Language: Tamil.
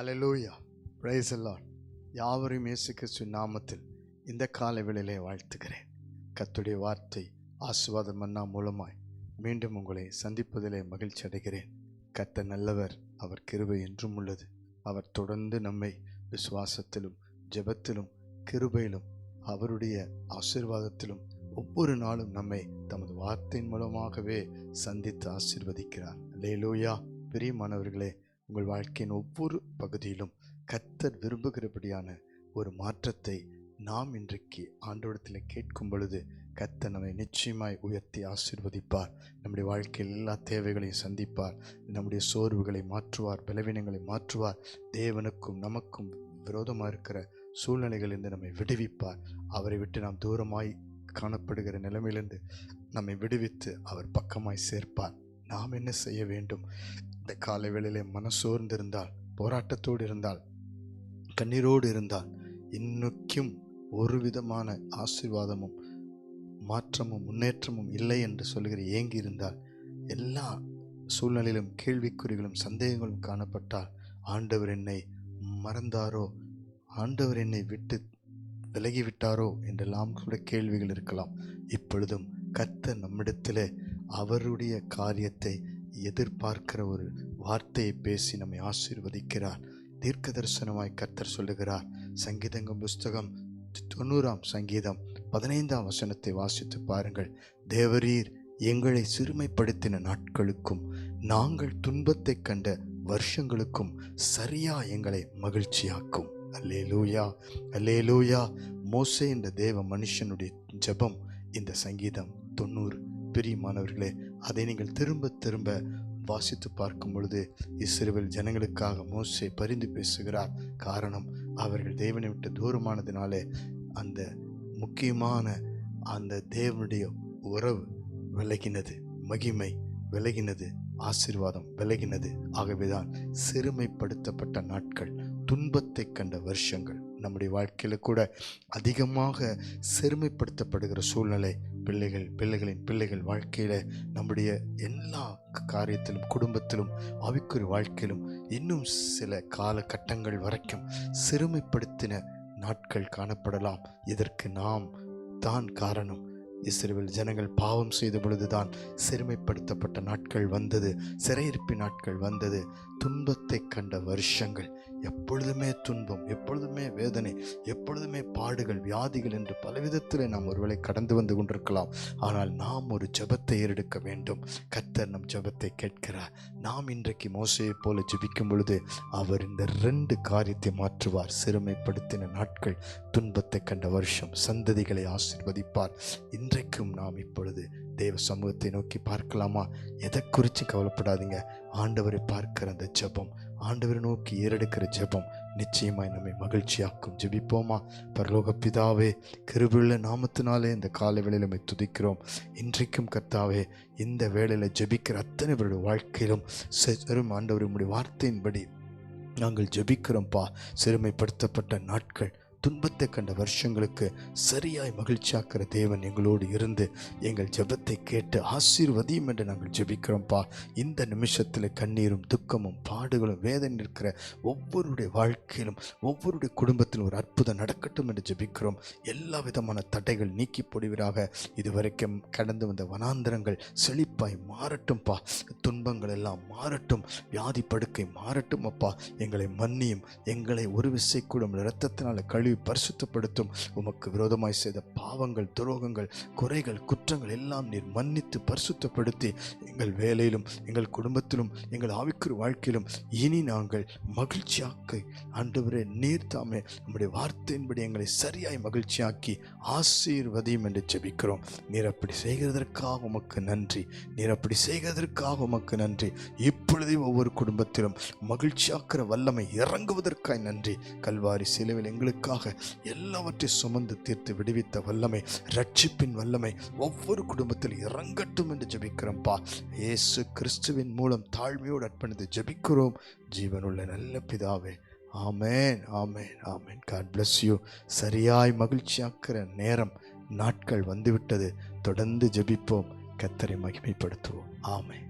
ஹalleluya பிரைஸ் எல்லாம் யாவரும் யாவரையும் இயேசு கிறிஸ்து நாமத்தில் இந்த கால வேளையிலே வாழ்த்துகிறேன். கத்துடைய வார்த்தை ஆசுவாதம் மன்னா மூலமாய் மீண்டும் உங்களை சந்திப்பதிலே மகிழ்ச்சி அடைகிறேன். கத்த நல்லவர் அவர் கிருபை என்றும் உள்ளது. அவர் தொடர்ந்து நம்மை விசுவாசத்திலும் ஜெபத்திலும் கிருபையிலும் அவருடைய ஆசீர்வாதத்திலும் ஒவ்வொரு நாளும் நம்மை தமது வார்த்தையின் மூலமாகவே சந்தித்து ஆசீர்வதிக்கிறார். லேலூயா பிரியமானவர்களே உங்கள் வாழ்க்கையின் ஒவ்வொரு பகுதியிலும் கர்த்தர் விரும்புகிறபடியான ஒரு மாற்றத்தை நாம் இன்றைக்கு ஆண்டோடத்தில் கேட்கும் பொழுது கர்த்தர் நம்மை நிச்சயமாய் உயர்த்தி ஆசிர்வதிப்பார். நம்முடைய வாழ்க்கையில் எல்லா தேவைகளையும் சந்திப்பார். நம்முடைய சோர்வுகளை மாற்றுவார் பலவீனங்களை மாற்றுவார். தேவனுக்கும் நமக்கும் விரோதமாக இருக்கிற சூழ்நிலைகளிலிருந்து நம்மை விடுவிப்பார். அவரை விட்டு நாம் தூரமாய் காணப்படுகிற நிலைமையிலிருந்து நம்மை விடுவித்து அவர் பக்கமாய் சேர்ப்பார். நாம் என்ன செய்ய வேண்டும்? இந்த காலை வேளையிலே மனசோர்ந்து இருந்தால் போராட்டத்தோடு இருந்தால் கண்ணீரோடு இருந்தால் இன்னுக்கும் ஒரு விதமான ஆசீர்வாதமும் மாற்றமும் முன்னேற்றமும் இல்லை என்று சொல்கிற ஏங்கி இருந்தால் எல்லா சூழ்நிலையிலும் கேள்விக்குறிகளும் சந்தேகங்களும் காணப்பட்டால் ஆண்டவர் என்னை மறந்தாரோ? ஆண்டவர் என்னை விட்டு விலகிவிட்டாரோ? என்றெல்லாம் கூட கேள்விகள் இருக்கலாம். இப்பொழுதும் கத்த நம்மிடத்திலே அவருடைய காரியத்தை எதிர்பார்க்கிற ஒரு வார்த்தையை பேசி நம்மை ஆசீர்வதிக்கிறார். தீர்க்க தரிசனமாய் கர்த்தர் சொல்லுகிறார். சங்கீதங்கம் புஸ்தகம் தொண்ணூறாம் சங்கீதம் பதினைந்தாம் வசனத்தை வாசித்து பாருங்கள். தேவரீர் எங்களை சிறுமைப்படுத்தின நாட்களுக்கும் நாங்கள் துன்பத்தை கண்ட வருஷங்களுக்கும் சரியா எங்களை மகிழ்ச்சியாக்கும். அல்லே லூயா அல்லே லூயா மோசே என்ற தேவ மனுஷனுடைய ஜெபம் இந்த சங்கீதம் தொண்ணூறு. பிரியமானவர்களே அதை நீங்கள் திரும்ப திரும்ப வாசித்து பார்க்கும் பொழுது இஸ்ரேல் ஜனங்களுக்காக மோசை பரிந்து பேசுகிறார். காரணம் அவர்கள் தேவனை விட்டு தூரமானதினாலே அந்த முக்கியமான அந்த தேவனுடைய உறவு விலகினது மகிமை விலகினது ஆசீர்வாதம் விலகினது. ஆகவேதான் சிறுமைப்படுத்தப்பட்ட நாட்கள் துன்பத்தை கண்ட வருஷங்கள் நம்முடைய வாழ்க்கையில் கூட அதிகமாக சிறுமைப்படுத்தப்படுகிற சூழ்நிலை பிள்ளைகள் பிள்ளைகளின் பிள்ளைகள் வாழ்க்கையில் நம்முடைய எல்லா காரியத்திலும் குடும்பத்திலும் அவிக்குறி வாழ்க்கையிலும் இன்னும் சில காலகட்டங்கள் வரைக்கும் சிறுமைப்படுத்தின நாட்கள் காணப்படலாம். இதற்கு நாம் தான் காரணம். இஸ்ரேல் ஜனங்கள் பாவம் செய்த பொழுதுதான் சிறுமைப்படுத்தப்பட்ட நாட்கள் வந்தது சிறையிருப்பு நாட்கள் வந்தது. துன்பத்தை கண்ட வருஷங்கள். எப்பொழுதுமே துன்பம் எப்பொழுதுமே வேதனை எப்பொழுதுமே பாடுகள் வியாதிகள் என்று பலவிதத்தில் நாம் ஒருவேளை கடந்து வந்து கொண்டிருக்கலாம். ஆனால் நாம் ஒரு ஜெபத்தை ஏறெடுக்க வேண்டும். கர்த்தர் நம் ஜபத்தை கேட்கிறார். நாம் இன்றைக்கு மோசையை போல ஜபிக்கும் பொழுது அவர் இந்த ரெண்டு காரியத்தை மாற்றுவார். சிறுமைப்படுத்தின நாட்கள் துன்பத்தை கண்ட வருஷம். சந்ததிகளை ஆசிர்வதிப்பார். இந்த இன்றைக்கும் நாம் இப்பொழுது தேவ சமூகத்தை நோக்கி பார்க்கலாமா? எதை குறித்து கவலைப்படாதீங்க. ஆண்டவரை பார்க்கிற அந்த ஜெபம் ஆண்டவரை நோக்கி ஏறெடுக்கிற ஜெபம் நிச்சயமாய் நம்மை மகிழ்ச்சியாக்கும். ஜெபிப்போமா? பரலோக பிதாவே கிருபுள்ள நாமத்தினாலே இந்த காலை வேளையில் நம்மை துதிக்கிறோம். இன்றைக்கும் கர்த்தாவே இந்த வேளையில் ஜெபிக்கிற அத்தனை பேருடைய வாழ்க்கையிலும் செரும் ஆண்டவர் உம்முடைய வார்த்தையின்படி நாங்கள் ஜெபிக்கிறோம்ப்பா சிறுமைப்படுத்தப்பட்ட நாட்கள் துன்பத்தை கண்ட வருஷங்களுக்கு சரியாய் மகிழ்ச்சியாக்கிற தேவன் எங்களோடு இருந்து எங்கள் ஜெபத்தை கேட்டு ஆசீர்வதியும் என்று நாங்கள் ஜெபிக்கிறோம்ப்பா. இந்த நிமிஷத்தில் கண்ணீரும் துக்கமும் பாடுகளும் வேதனை இருக்கிற ஒவ்வொருடைய வாழ்க்கையிலும் ஒவ்வொருடைய குடும்பத்திலும் ஒரு அற்புதம் நடக்கட்டும் என்று ஜெபிக்கிறோம். எல்லா விதமான தடைகள் நீக்கி போடுவீராக. இதுவரைக்கும் கடந்து வந்த வனாந்திரங்கள் செழிப்பாய் மாறட்டும்ப்பா துன்பங்கள் எல்லாம் மாறட்டும். வியாதி படுக்கை மாறட்டும் அப்பா. எங்களை மன்னியும். எங்களை ஒரு விசை கூட கழி கழுவி பரிசுத்தப்படுத்தும். உமக்கு விரோதமாய் செய்த பாவங்கள் துரோகங்கள் குறைகள் குற்றங்கள் எல்லாம் நீர் மன்னித்து பரிசுத்தப்படுத்தி எங்கள் வேலையிலும் எங்கள் குடும்பத்திலும் எங்கள் ஆவிக்குறு வாழ்க்கையிலும் இனி நாங்கள் மகிழ்ச்சியாக்க. ஆண்டவரே நீர் தாமே நம்முடைய வார்த்தையின்படி எங்களை சரியாய் மகிழ்ச்சியாக்கி ஆசீர்வதியும் என்று ஜெபிக்கிறோம். நீர் அப்படி செய்கிறதற்காக உமக்கு நன்றி. நீர் அப்படி செய்கிறதற்காக உமக்கு நன்றி. இப்பொழுதே ஒவ்வொரு குடும்பத்திலும் மகிழ்ச்சியாக்கிற வல்லமை இறங்குவதற்காய் நன்றி. கல்வாரி சிலுவில் எங்களுக்காக எல்லாவற்றையும் சுமந்து தீர்த்து விடுவித்த வல்லமை ரட்சிப்பின் வல்லமை ஒவ்வொரு குடும்பத்தில் இறங்கட்டும் என்று ஜெபிக்கிறோம்ப்பா இயேசு கிறிஸ்துவின் மூலம் தாழ்மையோடு அர்ப்பணித்து ஜபிக்கிறோம். ஜீவனுள்ள நல்ல பிதாவே ஆமேன் ஆமேன் ஆமேன். காட் பிளஸ் யூ சரியாய் மகிழ்ச்சியாக்கிற நேரம் நாட்கள் வந்துவிட்டது. தொடர்ந்து ஜபிப்போம். கத்தரை மகிமைப்படுத்துவோம். ஆமேன்.